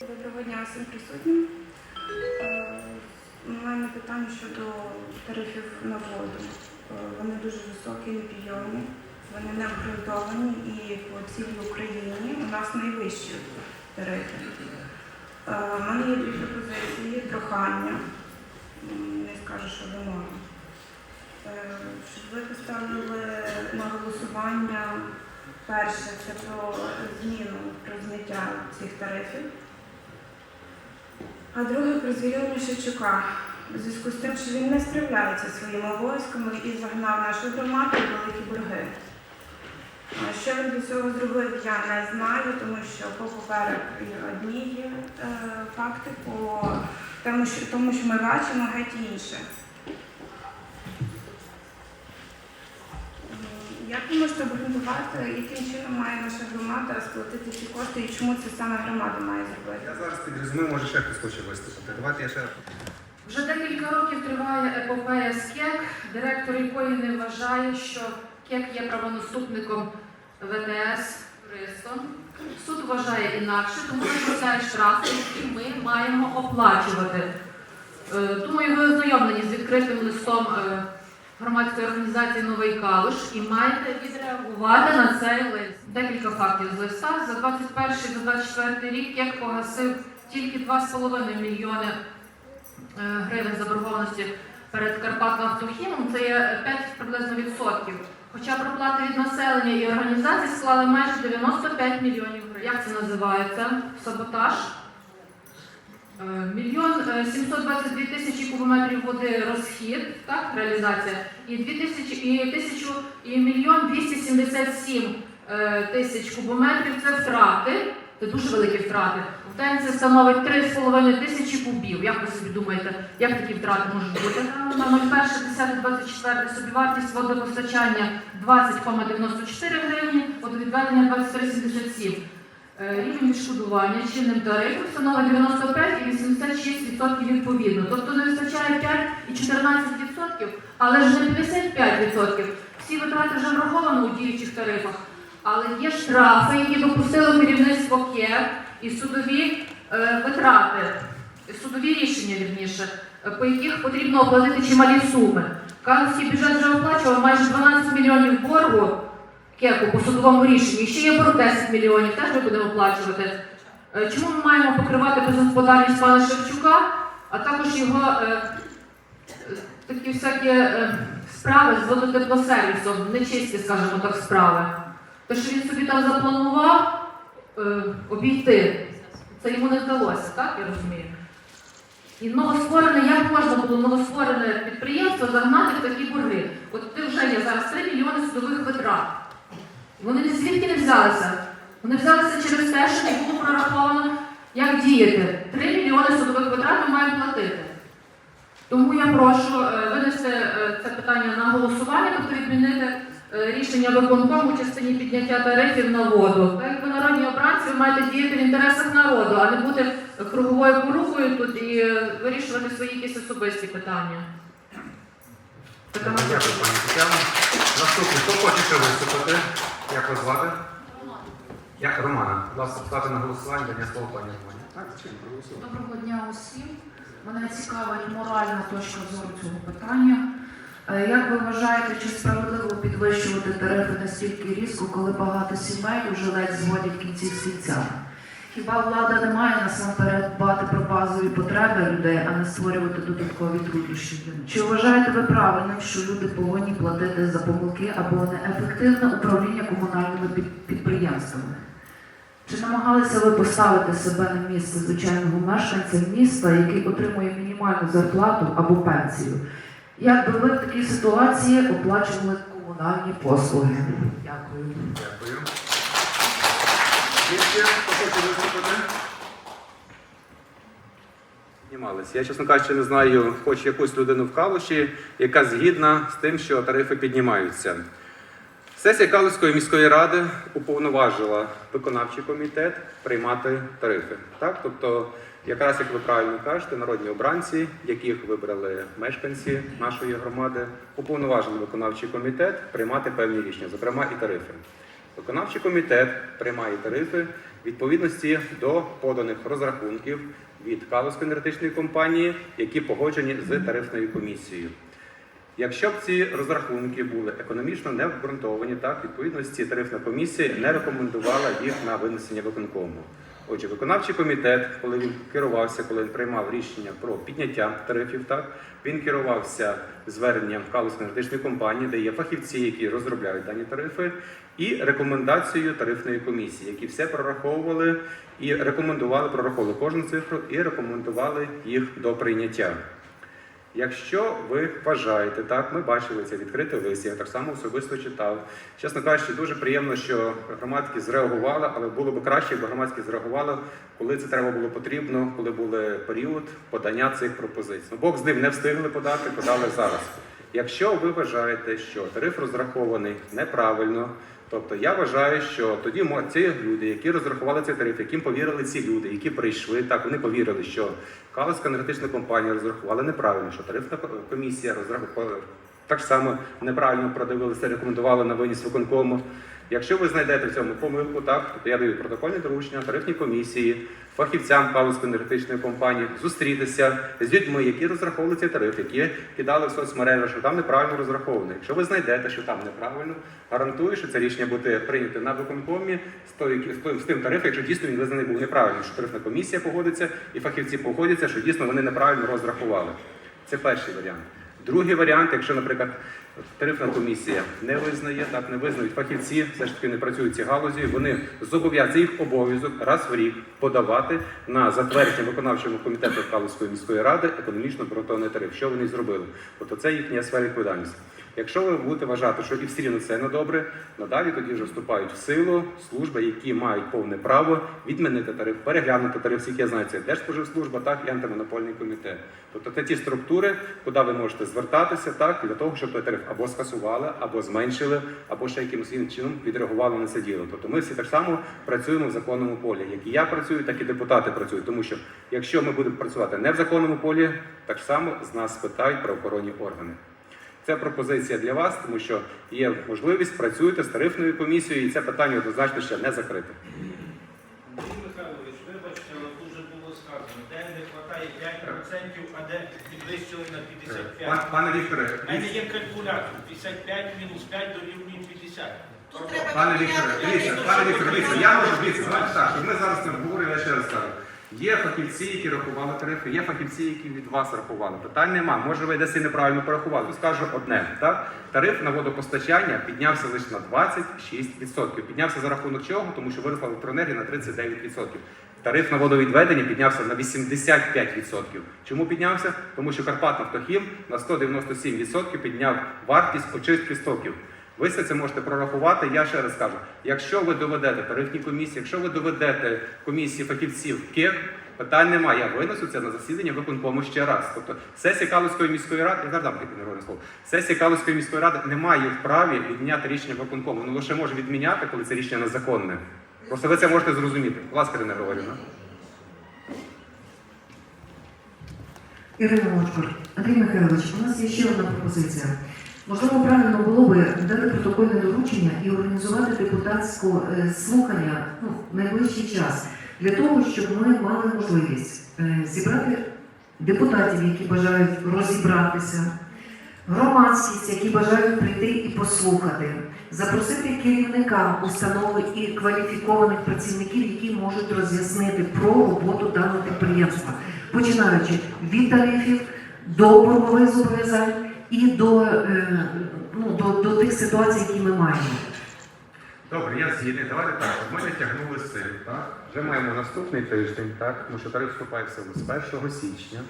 Доброго дня всім присутнім. Е, У мене питання щодо тарифів на воду. Е, Вони дуже високі, непідйомні, вони не обґрунтовані і по цілій Україні у нас найвищі тарифи. Е, У мене є дві пропозиції, прохання, не скажу, що вимоги. Е, Щоб ви поставили на голосування перше це про зміну про зняття цих тарифів. А друге про звільнення Шевчука. У зв'язку з тим, що він не справляється своїми обов'язками і загнав нашу громаду в великі борги. Що він до цього зробив, я не знаю, тому що по поперек є одні є, е, факти, по тому що, тому, що ми бачимо геть інше. Як ви можете обґрунтувати, яким чином має наша громада сплатити ці кошти і чому це саме громада має зробити? Я зараз підрозумію, може ще хтось хоче виступити. Давайте я ще раз. Вже декілька років триває епопея з КЕК, директор якої не вважає, що КЕК є правонаступником ВТС Ристон. Суд вважає інакше, тому випускає штрафи, які ми маємо оплачувати. Е, Думаю, ви ознайомлені з відкритим листом е, громадської організації Новий Калуш і маєте відреагувати на цей лист. Декілька фактів з листа. За 21 за 24 рік КЕК погасив тільки 2,5 мільйони е, гривень заборгованості перед Карпатнафтохімом, це є 5 приблизно відсотків. Хоча проплати від населення і організацій склали майже 95 мільйонів гривень. Як це називається? Саботаж. Е, Мільйон е, 722 тисячі кубометрів води розхід, так, реалізація, і 2 тисячі, і тисячу, і мільйон 277 е, тисяч кубометрів це втрати, це дуже великі втрати. В день це становить 3,5 тисячі кубів. Як ви собі думаєте, як такі втрати можуть бути? На 01.10.24 собівартість водопостачання 20,94 гривні, водовідведення 23,77. Е, Рівень відшкодування чинним тарифом становить 95 і 86% відповідно. Тобто не вистачає 5 і 14%, але ж не 55%. Всі витрати вже враховано у діючих тарифах. Але є штрафи, які допустило керівництво КЕР і судові е, витрати, судові рішення, вірніше, е, по яких потрібно оплатити чималі суми. Калинський бюджет вже оплачував майже 12 мільйонів боргу кеку по судовому рішенню. Ще є борг 10 мільйонів, теж ми будемо оплачувати. Е, Чому ми маємо покривати безгосподарність пана Шевчука, а також його е, такі всякі е, справи з водотеплосервісом, нечисті, скажімо так, справи. Те, що він собі там запланував е, обійти, це йому не вдалося, так я розумію? І новостворене, як можна було новостворене підприємство загнати в такі борги? От ти вже є зараз 3 мільйони судових витрат. Вони звідки не взялися. Вони взялися через те, що не було прораховано, як діяти. 3 мільйони судових витрат ми маємо платити. Тому я прошу е, винести е, це питання на голосування, тобто відмінити е, рішення виконкому у частині підняття тарифів на воду. Так як ви народні обранці, ви маєте діяти в інтересах народу, а не бути круговою порухою тут і вирішувати свої якісь особисті питання. Дякую, пані Тетяно. Наступний, хто хоче виступити? Як вас звати? Як Романа. Будь ставте на голосування, дання слово пані Романі. Так. Доброго дня усім. Мене цікавить моральна точка зору цього питання. Е, Як ви вважаєте, чи справедливо підвищувати тарифи настільки різко, коли багато сімей уже ледь зводять кінці кінцями? Хіба влада не має насамперед дбати про базові потреби людей, а не створювати додаткові труднощі? Чи вважаєте ви правильним, що люди повинні платити за помилки або неефективне управління комунальними підприємствами? Чи намагалися ви поставити себе на місце звичайного мешканця міста, який отримує мінімальну зарплату або пенсію? Як би ви в такій ситуації оплачували комунальні послуги? Дякую. Піднімалися. Я, чесно кажучи, не знаю хоч якусь людину в Калуші, яка згідна з тим, що тарифи піднімаються. Сесія Калуської міської ради уповноважила виконавчий комітет приймати тарифи. Так? Тобто, якраз як ви правильно кажете, народні обранці, яких вибрали мешканці нашої громади, уповноважили виконавчий комітет приймати певні рішення, зокрема і тарифи. Виконавчий комітет приймає тарифи відповідності до поданих розрахунків від Калузької енергетичної компанії, які погоджені з тарифною комісією. Якщо б ці розрахунки були економічно не обґрунтовані, так відповідності тарифна комісія не рекомендувала їх на винесення виконкому. Отже, виконавчий комітет, коли він керувався, коли він приймав рішення про підняття тарифів, так він керувався зверненням Калузької енергетичної компанії, де є фахівці, які розробляють дані тарифи, і рекомендацією тарифної комісії, які все прораховували і рекомендували, прораховували кожну цифру і рекомендували їх до прийняття. Якщо ви вважаєте, так, ми бачили це відкритий лист, я так само особисто читав. Чесно кажучи, дуже приємно, що громадські зреагували, але було б краще, якби громадські зреагували, коли це треба було потрібно, коли був період подання цих пропозицій. Ну, Бог з ним не встигли подати, подали зараз. Якщо ви вважаєте, що тариф розрахований неправильно, тобто я вважаю, що тоді ці люди, які розрахували цей тариф, яким повірили ці люди, які прийшли, так вони повірили, що Калузька енергетична компанія розрахувала неправильно, що тарифна комісія розрахувала так само неправильно продивилися, рекомендувала на виніс виконкому. Якщо ви знайдете в цьому помилку, так то я даю протокольне доручення тарифній комісії, фахівцям Калузької енергетичної компанії зустрітися з людьми, які розраховували цей тариф, які кидали в соцмережі, що там неправильно розраховано. Якщо ви знайдете, що там неправильно, гарантую, що це рішення буде прийнято на виконкомі з тим тарифом, якщо дійсно він визнаний був неправильним, що тарифна комісія погодиться і фахівці погодяться, що дійсно вони неправильно розрахували. Це перший варіант. Другий варіант, якщо, наприклад, тарифна комісія не визнає, так не визнають фахівці, все ж таки не працюють в цій галузі, вони зобов'язані їх обов'язок раз в рік подавати на затвердження виконавчому комітету Калузької міської ради економічно обґрунтований тариф. Що вони зробили? Тобто це їхня сфера відповідальності. Якщо ви будете вважати, що і все рівно це не добре, надалі тоді вже вступають в силу служби, які мають повне право відмінити тариф, переглянути тариф, скільки я знаю, це Держспоживслужба, так і антимонопольний комітет. Тобто це ті структури, куди ви можете звертатися, так для того, щоб той тариф або скасували, або зменшили, або ще якимось іншим чином відреагували на це діло. Тобто ми всі так само працюємо в законному полі. Як і я працюю, так і депутати працюють. Тому що якщо ми будемо працювати не в законному полі, так само з нас питають правоохоронні органи. Це пропозиція для вас, тому що є можливість працюйте з тарифною комісією, і це питання однозначно ще не закрите. Андрій Михайлович, вибачте, але тут вже було сказано, де не вистачає 5%, а де підвищили на 55%. Пан- Пане Вікторе, У мене є калькулятор, 55 мінус 5 дорівнює 50. Пане Вікторе, дивіться, пане Вікторе, дивіться, я можу дивіться, давайте так, щоб ми зараз це обговорили, я ще раз кажу. Є фахівці, які рахували тарифи, є фахівці, які від вас рахували. Питань нема. Може, ви десь і неправильно порахували. Скажу одне. Так? Тариф на водопостачання піднявся лише на 26%. Піднявся за рахунок чого? Тому що виросла електроенергія на 39%. Тариф на водовідведення піднявся на 85%. Чому піднявся? Тому що Карпатнафтохім на 197% підняв вартість очистки стоків. Ви все це можете прорахувати. Я ще раз кажу: якщо ви доведете тарифні комісії, якщо ви доведете комісії фахівців КЕК, питань немає. Я винесу це на засідання виконкому ще раз. Тобто сесія Калузької міської ради, я зараз таке слово. Сесія Калузької міської ради не має вправі відміняти рішення виконкому. Воно лише може відміняти, коли це рішення незаконне. Просто ви це можете зрозуміти. Будь ласка, Ірина Григорівна. Ірина Мочкор, Андрій Михайлович, у нас є ще одна пропозиція. Можливо, правильно було би дати протокольне доручення і організувати депутатське слухання ну, в найближчий час для того, щоб ми мали можливість е, зібрати депутатів, які бажають розібратися, громадськість, які бажають прийти і послухати, запросити керівника установи і кваліфікованих працівників, які можуть роз'яснити про роботу даного підприємства, починаючи від тарифів до боргових зобов'язань і до, е, ну, до, до тих ситуацій, які ми маємо. Добре, я згідний. Давайте так. Ми не тягнули з. Так? Вже маємо наступний тиждень, так? тому що тариф вступає в силу з 1 січня.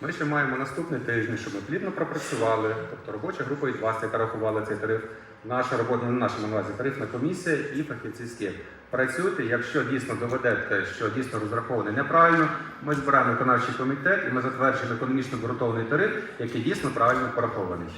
Ми ще маємо наступний тиждень, щоб ми плідно пропрацювали. Тобто робоча група від вас, яка рахувала цей тариф, наша робота на нашому увазі, тарифна комісія і фахівці з Працюйте, якщо дійсно доведете, що дійсно розрахований неправильно, ми збираємо виконавчий комітет і ми затверджуємо економічно ґрунтовний тариф, який дійсно правильно порахований.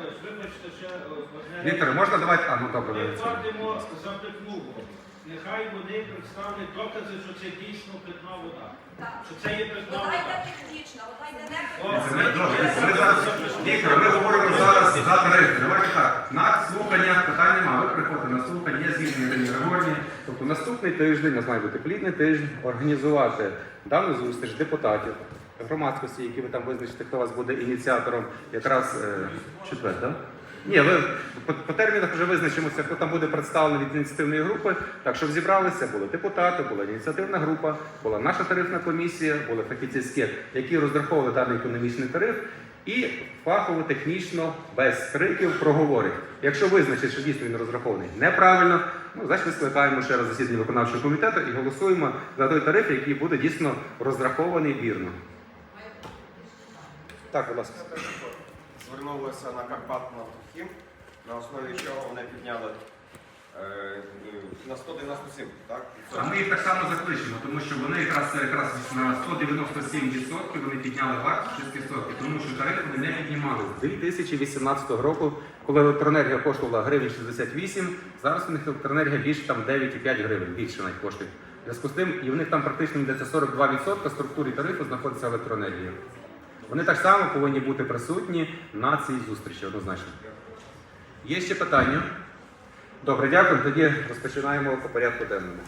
Михайлович, вибачте, ще одне. Вікторе, можна давати? А, ну добре, Ми платимо за питну воду. нехай вони представлять докази, що це дійсно питна вода. Так. Що це є питна Вода йде технічна, вода йде О, не Це ми, добре, ми зараз, Віктор, ми говоримо зараз за тарифи. Давайте так. На слухання питань немає. Ви приходите на слухання, є Ірині Григорівні. Тобто наступний тиждень, у нас має бути плідний тиждень, організувати дану зустріч депутатів, громадськості, які ви там визначите, хто вас буде ініціатором, якраз е, четвер? Ні, ви по, по термінах вже визначимося, хто там буде представлений від ініціативної групи. Так, щоб зібралися, були депутати, була ініціативна група, була наша тарифна комісія, були фахівці з які розраховували даний економічний тариф і фахово, технічно, без криків проговорить. Якщо визначить, що дійсно він розрахований неправильно, ну значить ми скликаємо ще раз засідання виконавчого комітету і голосуємо за той тариф, який буде дійсно розрахований вірно. Так, будь ласка. звернулися на Карпатнафтохім, на основі чого вони підняли е, на 197, так? А ми їх так само закличемо, тому що вони якраз якраз на 197% вони підняли вартість 6%, тому що тарифи вони не піднімали з 2018 року, коли електроенергія коштувала гривень 68, зараз у них електроенергія більше там 9,5 гривень, більше навіть коштує. В зв'язку з тим, і в них там практично йдеться 42% в структурі тарифу знаходиться електроенергія. Вони так само повинні бути присутні на цій зустрічі однозначно. Є ще питання? Добре, дякую. Тоді розпочинаємо по порядку денному.